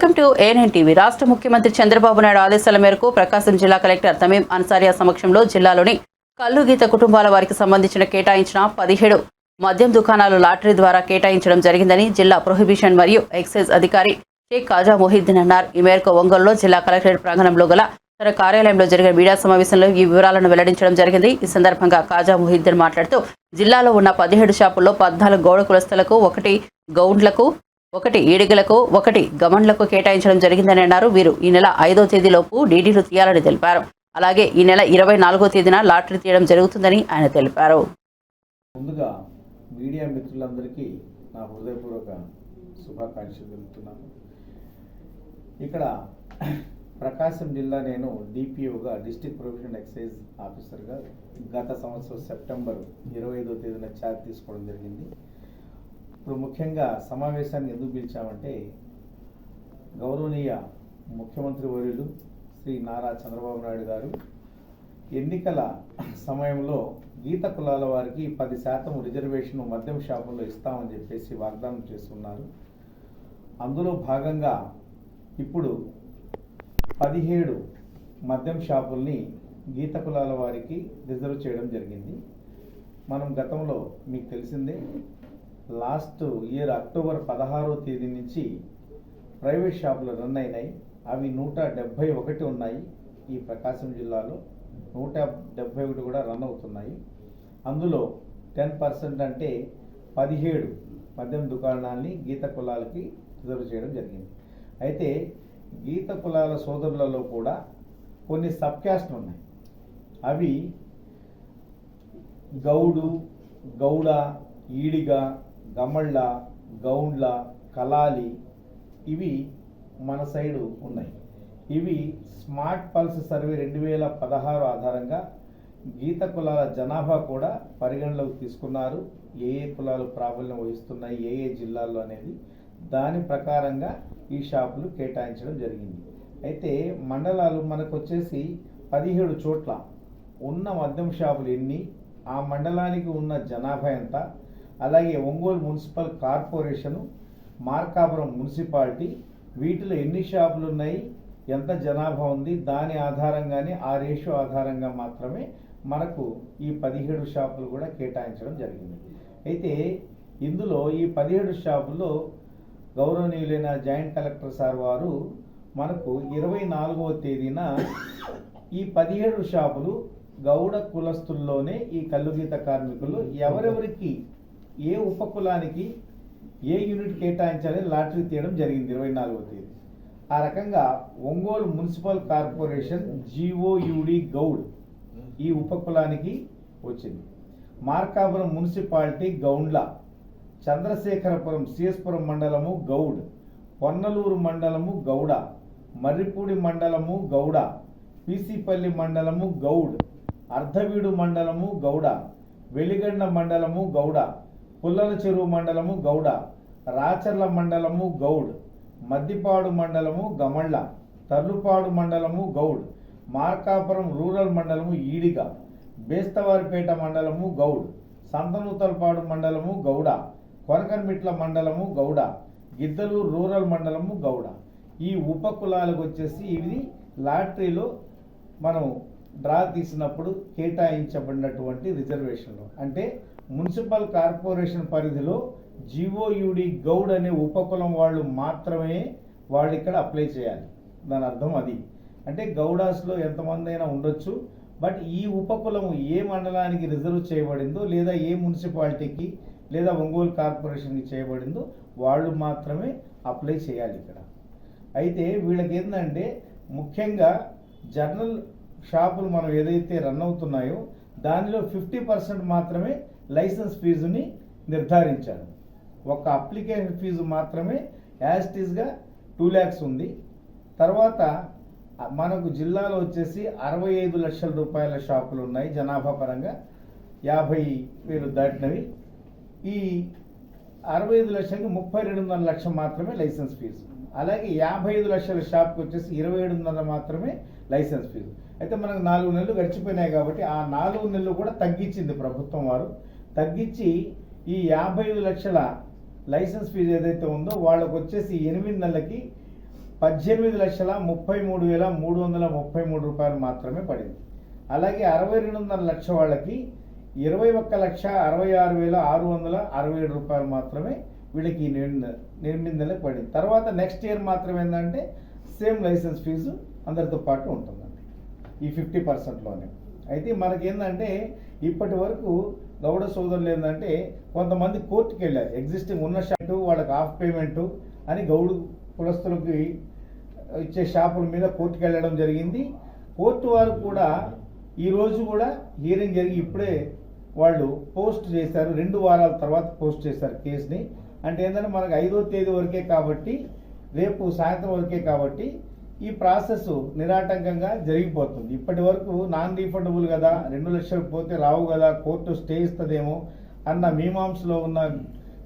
To ANN TV రాష్ట్ర ముఖ్యమంత్రి చంద్రబాబు నాయుడు ఆదేశాల మేరకు ప్రకాశం జిల్లా కలెక్టర్ తమీం అన్సారియా సమక్షంలో జిల్లాలోని కల్లు గీత కుటుంబాల వారికి సంబంధించిన కేటాయించిన పదిహేడు మద్యం దుకాణాలు లాటరీ ద్వారా కేటాయించడం జరిగిందని జిల్లా ప్రొహిబిషన్ మరియు ఎక్సైజ్ అధికారి షేక్ కాజా మొహిద్దీన్ అన్నారు. ఈ మేరకు ఒంగోలులో జిల్లా కలెక్టరేట్ ప్రాంగణంలో గల తన కార్యాలయంలో జరిగిన మీడియా సమావేశంలో ఈ వివరాలను వెల్లడించడం జరిగింది. ఈ సందర్భంగా కాజా మొహిద్దీన్ మాట్లాడుతూ జిల్లాలో ఉన్న పదిహేడు షాపుల్లో పద్నాలుగు గౌడ కులస్తులకు ఒకటి గౌండ్లకు ఒకటి ఈడిగలకు ఒకటి గమన్లకు కేటాయించడం జరిగిందని అన్నారు. వీరు ఈ నెల ఐదో తేదీలోపు డీడీలు తీయాలని తెలిపారు. అలాగే ఈ నెల ఇరవై నాలుగో తేదీన లాటరీ తీయడం జరుగుతుందని ఆయన తెలిపారు. ముందుగా మీడియా మిత్రులందరికీ నా హృదయపూర్వక శుభాకాంక్షలు తెలుపుతున్నాను. ఇక్కడ ప్రకాశం జిల్లా నేను డిపిఓగా డిస్ట్రిక్ట్ ప్రొవిజనల్ ఎక్సైజ్ ఆఫీసర్గా గత సంవత్సరం సెప్టెంబర్ ఇరవై ఐదో తేదీన ఛార్జ్ తీసుకోవడం జరిగింది. ఇప్పుడు ముఖ్యంగా సమావేశాన్ని ఎందుకు పిలిచామంటే గౌరవనీయ ముఖ్యమంత్రి వర్యులు శ్రీ నారా చంద్రబాబు నాయుడు గారు ఎన్నికల సమయంలో గీత కులాల వారికి పది శాతం రిజర్వేషన్ మద్యం షాపుల్లో ఇస్తామని చెప్పేసి వాగ్దానం చేస్తున్నారు. అందులో భాగంగా ఇప్పుడు పదిహేడు మద్యం షాపుల్ని గీత కులాల వారికి రిజర్వ్ చేయడం జరిగింది. మనం గతంలో మీకు తెలిసిందే లాస్ట్ ఇయర్ అక్టోబర్ పదహారో తేదీ నుంచి ప్రైవేట్ షాపులు రన్ అయినాయి. అవి నూట డెబ్భై ఒకటి ఉన్నాయి ఈ ప్రకాశం జిల్లాలో. నూట డెబ్భై ఒకటి కూడా రన్ అవుతున్నాయి. అందులో టెన్ పర్సెంట్ అంటే పదిహేడు మద్యం దుకాణాలని గీత కులాలకి రిజర్వ్ చేయడం జరిగింది. అయితే గీత కులాల సోదరులలో కూడా కొన్ని సబ్ క్యాస్ట్లు ఉన్నాయి. అవి గౌడు గౌడ ఈడిగా గమళ్ళ గౌండ్ల కలాలి ఇవి మన సైడు ఉన్నాయి. ఇవి స్మార్ట్ పల్స్ సర్వే రెండు వేల పదహారు ఆధారంగా గీత కులాల జనాభా కూడా పరిగణలోకి తీసుకున్నారు. ఏ ఏ కులాలు ప్రాబల్యం వహిస్తున్నాయి ఏ ఏ జిల్లాల్లో అనేది దాని ప్రకారంగా ఈ షాపులు కేటాయించడం జరిగింది. అయితే మండలాలు మనకు వచ్చేసి పదిహేడు చోట్ల ఉన్న మద్యం షాపులు ఎన్ని ఆ మండలానికి ఉన్న జనాభా ఎంత అలాగే Ongole municipal corporation Markapuram municipality వీటిలో ఎన్ని షాపులు ఉన్నాయి ఎంత జనాభా ఉంది దాని ఆధారంగానే ఆ రేషియో ఆధారంగా మాత్రమే మనకు ఈ పదిహేడు షాపులు కూడా కేటాయించడం జరిగింది. అయితే ఇందులో ఈ పదిహేడు షాపుల్లో గౌరవనీయులైన జాయింట్ కలెక్టర్ సార్ వారు మనకు ఇరవై నాలుగవ తేదీన ఈ పదిహేడు షాపులు గౌడ కులస్తుల్లోనే ఈ కల్లుగీత కార్మికులు ఎవరెవరికి ఏ ఉపకులానికి ఏ యూనిట్ కేటాయించాలని లాటరీ తీయడం జరిగింది ఇరవై నాలుగో తేదీ. ఆ రకంగా Ongole municipal corporation GOUD Goud ఈ ఉపకులానికి వచ్చింది. మార్కాపురం మున్సిపాలిటీ గౌండ్ల చంద్రశేఖరపురం సిఎస్పురం మండలము గౌడ్ పొన్నలూరు మండలము గౌడ మర్రిపూడి మండలము గౌడ పీసీపల్లి మండలము గౌడ్ అర్ధవీడు మండలము గౌడ వెలిగండ్ల మండలము గౌడ పుల్లల చెరువు మండలము గౌడ రాచర్ల మండలము గౌడ్ మద్దిపాడు మండలము గమళ్ళ తర్లుపాడు మండలము గౌడ్ మార్కాపురం రూరల్ మండలము ఈడిగ బేస్తవారిపేట మండలము గౌడ్ సంతనూతలపాడు మండలము గౌడ కొరకన్మిట్ల మండలము గౌడ గిద్దలూరు రూరల్ మండలము గౌడ. ఈ ఉప కులాలకు వచ్చేసి ఇది లాటరీలో మనం డ్రా తీసినప్పుడు కేటాయించబడినటువంటి రిజర్వేషన్లు. అంటే మున్సిపల్ కార్పొరేషన్ పరిధిలో జిఓయుడి గౌడ్ అనే ఉపకులం వాళ్ళు మాత్రమే వాళ్ళు ఇక్కడ అప్లై చేయాలి. దాని అర్థం అది. అంటే గౌడాస్లో ఎంతమంది అయినా ఉండొచ్చు బట్ ఈ ఉపకులం ఏ మండలానికి రిజర్వ్ చేయబడిందో లేదా ఏ మున్సిపాలిటీకి లేదా ఒంగోలు కార్పొరేషన్కి చేయబడిందో వాళ్ళు మాత్రమే అప్లై చేయాలి ఇక్కడ. అయితే వీళ్ళకి ఏంటంటే ముఖ్యంగా జనరల్ షాపులు మనం ఏదైతే రన్ అవుతున్నాయో దానిలో ఫిఫ్టీ పర్సెంట్ మాత్రమే లైసెన్స్ ఫీజుని నిర్ధారించారు. ఒక అప్లికేషన్ ఫీజు మాత్రమే యాస్టీస్గా టూ ల్యాక్స్ ఉంది. తర్వాత మనకు జిల్లాలో వచ్చేసి అరవై ఐదు లక్షల రూపాయల షాపులు ఉన్నాయి జనాభా పరంగా. యాభై వేలు దాటినవి. ఈ అరవై ఐదు లక్షలకి ముప్పై రెండు వందల లక్షలు మాత్రమే లైసెన్స్ ఫీజు. అలాగే యాభై ఐదు లక్షల షాప్కి వచ్చేసి ఇరవై ఏడున్నర మాత్రమే లైసెన్స్ ఫీజు. అయితే మనకు నాలుగు నెలలు గడిచిపోయినాయి కాబట్టి ఆ నాలుగు నెలలు కూడా తగ్గించింది ప్రభుత్వం వారు. తగ్గించి ఈ యాభై ఐదు లక్షల లైసెన్స్ ఫీజు ఏదైతే ఉందో వాళ్ళకు వచ్చేసి ఎనిమిది నెలలకి పద్దెనిమిది లక్షల ముప్పై మూడు వేల మూడు వందల ముప్పై మూడు రూపాయలు మాత్రమే పడింది. అలాగే అరవై రెండున్నర లక్ష వాళ్ళకి ఇరవై ఒక్క లక్ష అరవై ఆరు వేల ఆరు వందల అరవై ఏడు రూపాయలు మాత్రమే వీళ్ళకి ఈ నిర్- పడింది. తర్వాత నెక్స్ట్ ఇయర్ మాత్రం ఏంటంటే సేమ్ లైసెన్స్ ఫీజు అందరితో పాటు ఉంటుందండి. ఈ ఫిఫ్టీ పర్సెంట్లోనే. అయితే మనకేందంటే ఇప్పటి వరకు గౌడ సోదరులు ఏంటంటే కొంతమంది కోర్టుకి వెళ్ళారు ఎగ్జిస్టింగ్ ఉన్న షాటు వాళ్ళకి ఆఫ్ పేమెంట్ అని గౌడు కులస్తులకి ఇచ్చే షాపుల మీద కోర్టుకి వెళ్ళడం జరిగింది. కోర్టు వారు కూడా ఈరోజు కూడా హియరింగ్ జరిగి ఇప్పుడే వాళ్ళు పోస్ట్ చేశారు. రెండు వారాల తర్వాత పోస్ట్ చేశారు కేసుని. అంటే ఏంటంటే మనకు ఐదో తేదీ వరకే కాబట్టి రేపు సాయంత్రం వరకే కాబట్టి ఈ ప్రాసెస్ నిరాటంకంగా జరిగిపోతుంది. ఇప్పటి వరకు నాన్ రీఫండబుల్ కదా రెండు లక్షలు పోతే రావు కదా కోర్టు స్టే ఇస్తుందేమో అన్న మీమాంసలో ఉన్న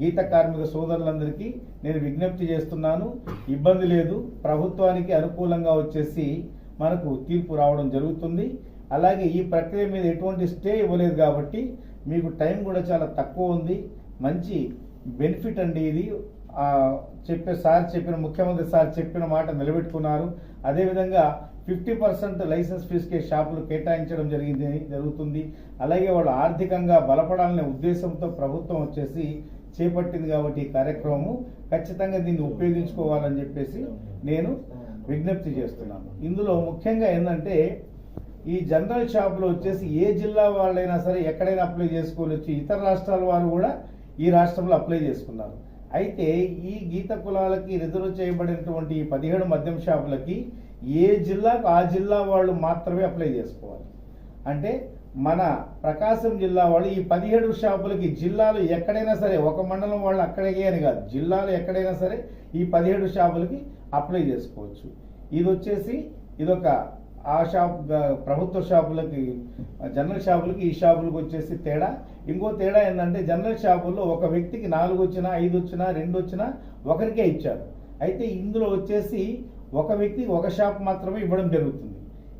గీత కార్మిక సోదరులందరికీ నేను విజ్ఞప్తి చేస్తున్నాను. ఇబ్బంది లేదు ప్రభుత్వానికి అనుకూలంగా వచ్చేసి మనకు తీర్పు రావడం జరుగుతుంది. అలాగే ఈ ప్రక్రియ మీద ఎటువంటి స్టే ఇవ్వలేదు కాబట్టి మీకు టైం కూడా చాలా తక్కువ ఉంది. మంచి బెనిఫిట్ అండి ఇది. చెప్పే సార్ చెప్పిన ముఖ్యమంత్రి సార్ చెప్పిన మాట నిలబెట్టుకున్నారు. అదేవిధంగా ఫిఫ్టీ పర్సెంట్ లైసెన్స్ ఫీజుకే షాపులు కేటాయించడం జరిగింది జరుగుతుంది. అలాగే వాళ్ళు ఆర్థికంగా బలపడాలనే ఉద్దేశంతో ప్రభుత్వం వచ్చేసి చేపట్టింది కాబట్టి ఈ కార్యక్రమము. ఖచ్చితంగా దీన్ని ఉపయోగించుకోవాలని చెప్పేసి నేను విజ్ఞప్తి చేస్తున్నాను. ఇందులో ముఖ్యంగా ఏంటంటే ఈ జనరల్ షాపులో వచ్చేసి ఏ జిల్లా వాళ్ళైనా సరే ఎక్కడైనా అప్లై చేసుకోవచ్చు ఇతర రాష్ట్రాల వారు కూడా ఈ రాష్ట్రంలో అప్లై చేసుకున్నారు. అయితే ఈ గీత కులాలకి రిజర్వ్ చేయబడినటువంటి పదిహేడు మద్యం షాపులకి ఏ జిల్లాకు ఆ జిల్లా వాళ్ళు మాత్రమే అప్లై చేసుకోవాలి. అంటే మన ప్రకాశం జిల్లా వాళ్ళు ఈ పదిహేడు షాపులకి జిల్లాలు ఎక్కడైనా సరే ఒక మండలం వాళ్ళు అక్కడికే అని కాదు జిల్లాలు ఎక్కడైనా సరే ఈ పదిహేడు షాపులకి అప్లై చేసుకోవచ్చు. ఇది వచ్చేసి ఇదొక ఆ షాప్ ప్రభుత్వ షాపులకి జనరల్ షాపులకి ఈ షాపులకు వచ్చేసి తేడా. ఇంకో తేడా ఏంటంటే జనరల్ షాపుల్లో ఒక వ్యక్తికి నాలుగు వచ్చినా ఐదు వచ్చినా రెండు వచ్చినా ఒకరికే ఇచ్చారు. అయితే ఇందులో వచ్చేసి ఒక వ్యక్తికి ఒక షాప్ మాత్రమే ఇవ్వడం జరుగుతుంది.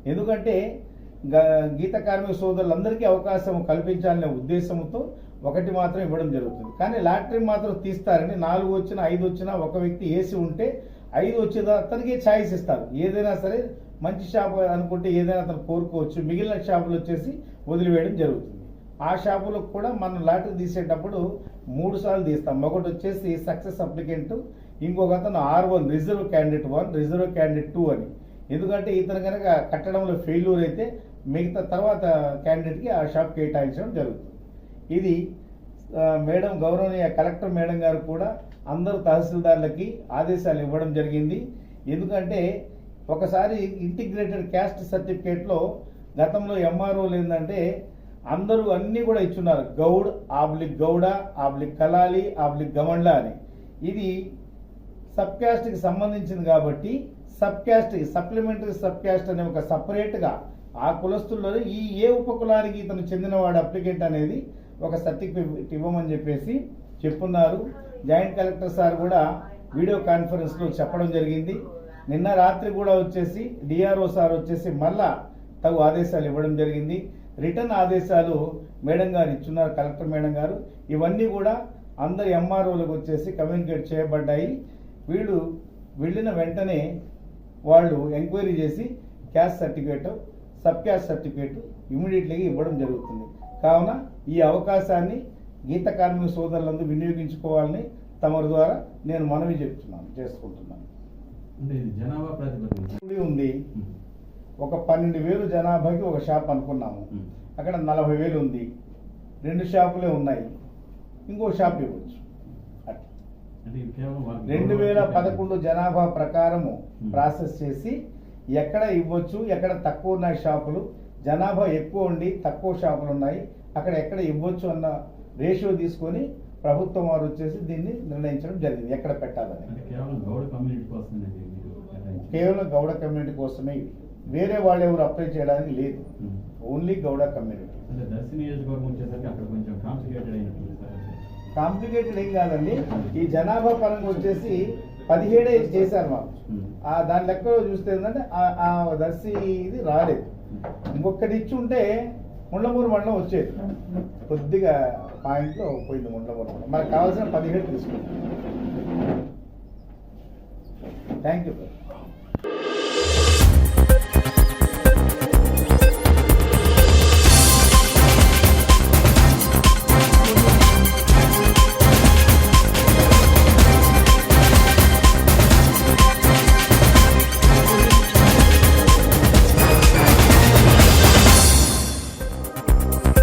ఎందుకంటే గ- గీత కార్మిక సోదరులందరికీ అవకాశం కల్పించాలనే ఉద్దేశంతో ఒకటి మాత్రం ఇవ్వడం జరుగుతుంది. కానీ లాటరీ మాత్రం తీస్తారని నాలుగు వచ్చినా ఐదు వచ్చినా ఒక వ్యక్తి వేసి ఉంటే ఐదు వచ్చేదా అతనికి ఛాయిస్ ఇస్తారు. ఏదైనా సరే మంచి షాప్ అనుకుంటే ఏదైనా అతను కోరుకోవచ్చు. మిగిలిన షాపులు వచ్చేసి వదిలివేయడం జరుగుతుంది. ఆ షాపులకు కూడా మనం లాటరీ తీసేటప్పుడు మూడు సార్లు తీస్తాం. ఒకటి వచ్చేసి సక్సెస్ అప్లికెంట్ ఇంకొక అతను R one reserve candidate one reserve candidate two అని. ఎందుకంటే ఇతను కనుక కట్టడంలో ఫెయిల్యూర్ అయితే మిగతా తర్వాత క్యాండిడేట్కి ఆ షాప్ కేటాయించడం జరుగుతుంది. ఇది మేడం గౌరవనీయ కలెక్టర్ మేడం గారు కూడా అందరు తహసీల్దార్లకి ఆదేశాలు ఇవ్వడం జరిగింది. ఎందుకంటే ఒకసారి ఇంటిగ్రేటెడ్ క్యాస్ట్ సర్టిఫికేట్లో గతంలో ఎంఆర్ఓలు ఏంటంటే అందరూ అన్నీ కూడా ఇచ్చున్నారు. Goud oblique Gouda oblique Kalali oblique Gamanda అని ఇది సబ్ క్యాస్ట్కి సంబంధించింది కాబట్టి సబ్ క్యాస్ట్కి సప్లిమెంటరీ సబ్ క్యాస్ట్ అనే ఒక సపరేట్గా ఆ కులస్తుల్లోనే ఈ ఏ ఉపకులానికి ఇతను చెందినవాడు అప్లికెంట్ అనేది ఒక సర్టిఫికేట్ ఇవ్వమని చెప్పేసి చెప్పున్నారు. జాయింట్ కలెక్టర్ సార్ కూడా వీడియో కాన్ఫరెన్స్లో చెప్పడం జరిగింది. నిన్న రాత్రి కూడా వచ్చేసి డిఆర్ఓ సార్ వచ్చేసి మళ్ళా తగు ఆదేశాలు ఇవ్వడం జరిగింది. రిటర్న్ ఆదేశాలు మేడం గారు ఇచ్చున్నారు కలెక్టర్ మేడం గారు. ఇవన్నీ కూడా అందరు ఎంఆర్ఓలకు వచ్చేసి కమ్యూనికేట్ చేయబడ్డాయి. వీళ్ళు వెళ్ళిన వెంటనే వాళ్ళు ఎంక్వైరీ చేసి caste certificate sub caste certificate ఇమీడియట్లీగా ఇవ్వడం జరుగుతుంది. కావున ఈ అవకాశాన్ని గీత కార్మిక సోదరులందరూ వినియోగించుకోవాలని తమరి ద్వారా నేను మనవి చెప్తున్నాను చేసుకుంటున్నాను. జనాభా ప్రాతిపదికన. ఉంది ఒక పన్నెండు వేలు జనాభాకి ఒక షాప్ అనుకున్నాము. అక్కడ నలభై వేలు ఉంది. రెండు షాపులే ఉన్నాయి. ఇంకో షాప్ ఇవ్వచ్చు. రెండు వేల పదకొండు జనాభా ప్రకారము. ప్రాసెస్ చేసి ఎక్కడ ఇవ్వచ్చు ఎక్కడ తక్కువ ఉన్నాయి షాపులు జనాభా ఎక్కువ ఉండి తక్కువ షాపులు ఉన్నాయి అక్కడ ఎక్కడ ఇవ్వచ్చు అన్న రేషియో తీసుకొని ప్రభుత్వం వారు వచ్చేసి దీన్ని నిర్ణయించడం జరిగింది. ఎక్కడ పెట్టాలని. కేవలం గౌడ కమ్యూనిటీ కోసమే. వేరే వాళ్ళు ఎవరు అప్లై చేయడానికి లేదు. Only Gowda community. కాంప్లికేటెడ్ ఏం కాదండి. ఈ జనాభా పరంగా వచ్చేసి పదిహేడే చేశారు మాకు. ఆ దాని లెక్కలో చూస్తే ఏంటంటే ఆ- దర్శి ఇది రాలేదు. ఇంకొకటి ఇచ్చి ఉంటే ముండ్లమూరు మండలం వచ్చేది. కొద్దిగా పాయింట్లో పోయింది ముండ్లమూరు మండలం మనకు కావాల్సిన పదిహేడు తీసుకుంటాం థ్యాంక్ యూ